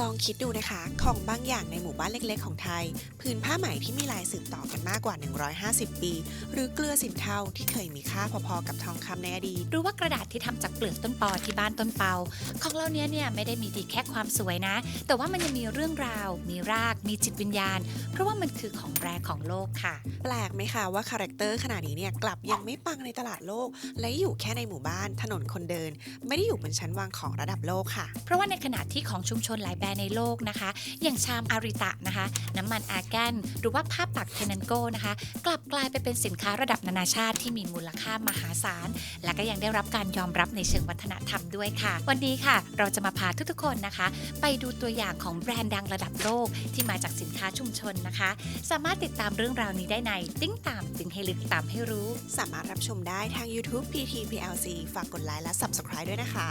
ลองคิดดูนะคะ ของบางอย่างในหมู่บ้านเล็กๆ ของไทย ผืนผ้าไหมที่มีลายสืบต่อกันมากกว่า 150 ปี หรือเกลือสินเทาที่เคยมีค่าพอๆกับทองคำในอดีตหรือว่ากระดาษที่ทำจากเปลือกต้นปอที่บ้านต้นเปา ของเราเนี้ยเนี่ยไม่ได้มีดีแค่ความสวยนะ แต่ว่ามันยังมีเรื่องราว มีราก มีจิตวิญญาณ เพราะว่ามันคือของแรกของโลกค่ะ แปลกไหมคะว่าคาแรคเตอร์ขนาดนี้เนี่ยกลับยังไม่ปังในตลาดโลก และอยู่แค่ในหมู่บ้านถนนคนเดิน ไม่ได้อยู่บนชั้นวางของระดับโลกค่ะ เพราะว่าในขณะที่ของชุมชนหลายแบรนด์ในโลกนะคะ อย่างชามอาริตะนะคะ น้ำมันอาแกนหรือว่าผ้าปักเทนันโกนะคะ กลับกลายไปเป็นสินค้าระดับนานาชาติที่มีมูลค่ามหาศาล และก็ยังได้รับการยอมรับในเชิงวัฒนธรรมด้วยค่ะ วันนี้ค่ะ เราจะมาพาทุกๆคนนะคะ ไปดูตัวอย่างของแบรนด์ดังระดับโลกที่มาจากสินค้าชุมชนนะคะ สามารถติดตามเรื่องราวนี้ได้ในติ้งตามติ้งให้ลึกตามให้รู้ สามารถรับชมได้ทาง YouTube PTPLC ฝากกดไลค์และ Subscribe ด้วยนะคะ